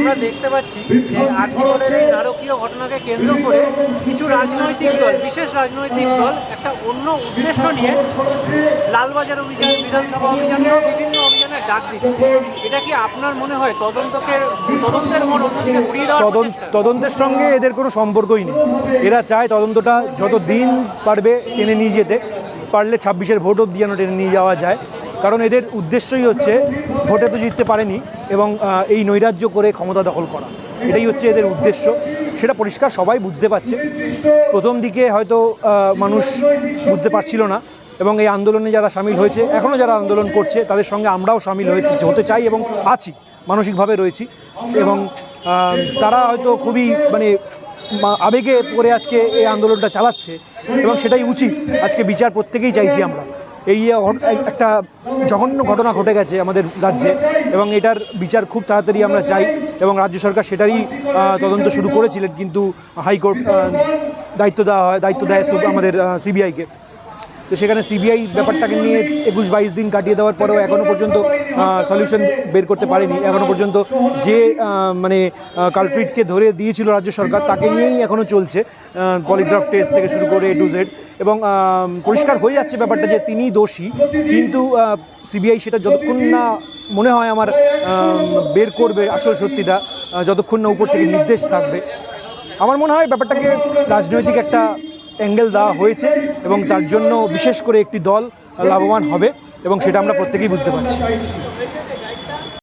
আমরা দেখতে পাচ্ছি যে আর্জিকলের এই নারকীয় ঘটনাকে কেন্দ্র করে কিছু রাজনৈতিক দল বিশেষ রাজনৈতিক দল একটা অন্য উদ্দেশ্য নিয়ে লালবাজার অভিযান বিধানসভা অভিযান সহ বিভিন্ন অভিযানের ডাক দিচ্ছে। এটা কি আপনার মনে হয় তদন্তকে তদন্তের মোড় অন্যদিকে ঘুরিয়ে তদন্ত তদন্তের সঙ্গে এদের কোনো সম্পর্কই নেই। এরা চায় তদন্তটা যত দিন পারবে টেনে নিয়ে যেতে। পারলে ছাব্বিশের ভোট অব্দি যেন টেনে নিয়ে যাওয়া যায়। কারণ এদের উদ্দেশ্যই হচ্ছে ভোটে তো জিততে পারেনি এবং এই নৈরাজ্য করে ক্ষমতা দখল করা। এটাই হচ্ছে এদের উদ্দেশ্য। সেটা পরিষ্কার সবাই বুঝতে পারছে। প্রথম দিকে হয়তো মানুষ বুঝতে পারছিল না এবং এই আন্দোলনে যারা সামিল হয়েছে এখনও যারা আন্দোলন করছে, তাদের সঙ্গে আমরাও সামিল হয়ে হতে চাই এবং আছি, মানসিকভাবে রয়েছি। এবং তারা হয়তো খুবই মানে আবেগে পড়ে আজকে এই আন্দোলনটা চালাচ্ছে এবং সেটাই উচিত। আজকে বিচার প্রত্যেকেই চাইছি আমরা। এই যে ঘট- এক- একটা জঘন্য ঘটনা ঘটে গেছে আমাদের রাজ্যে এবং এটার বিচার খুব তাড়াতাড়ি আমরা চাই এবং রাজ্য সরকার সেটারই তদন্ত শুরু করেছিলেন কিন্তু হাইকোর্ট দায়িত্ব দেওয়া হয় দায়িত্ব দেয় আমাদের সিবিআইকে তো সেখানে সিবিআই ব্যাপারটাকে নিয়ে একুশ বাইশ দিন কাটিয়ে দেওয়ার পরেও এখনও পর্যন্ত সলিউশন বের করতে পারেনি। এখনও পর্যন্ত যে মানে কালপ্রিটকে ধরে দিয়েছিল রাজ্য সরকার, তাকে নিয়েই এখনও চলছে পলিগ্রাফ টেস্ট থেকে শুরু করে এ টু জেড এবং পরিষ্কার হয়ে যাচ্ছে ব্যাপারটা যে তিনি দোষী, কিন্তু সিবিআই সেটা যতক্ষণ না মনে হয় আমার বের করবে আসল সত্যিটা যতক্ষণ না উপর থেকে নির্দেশ থাকবে। আমার মনে হয় ব্যাপারটাকে রাজনৈতিক একটা অ্যাঙ্গেল দেওয়া হয়েছে এবং তার জন্য বিশেষ করে একটি দল লাভবান হবে এবং সেটা আমরা প্রত্যেকেই বুঝতে পারছি।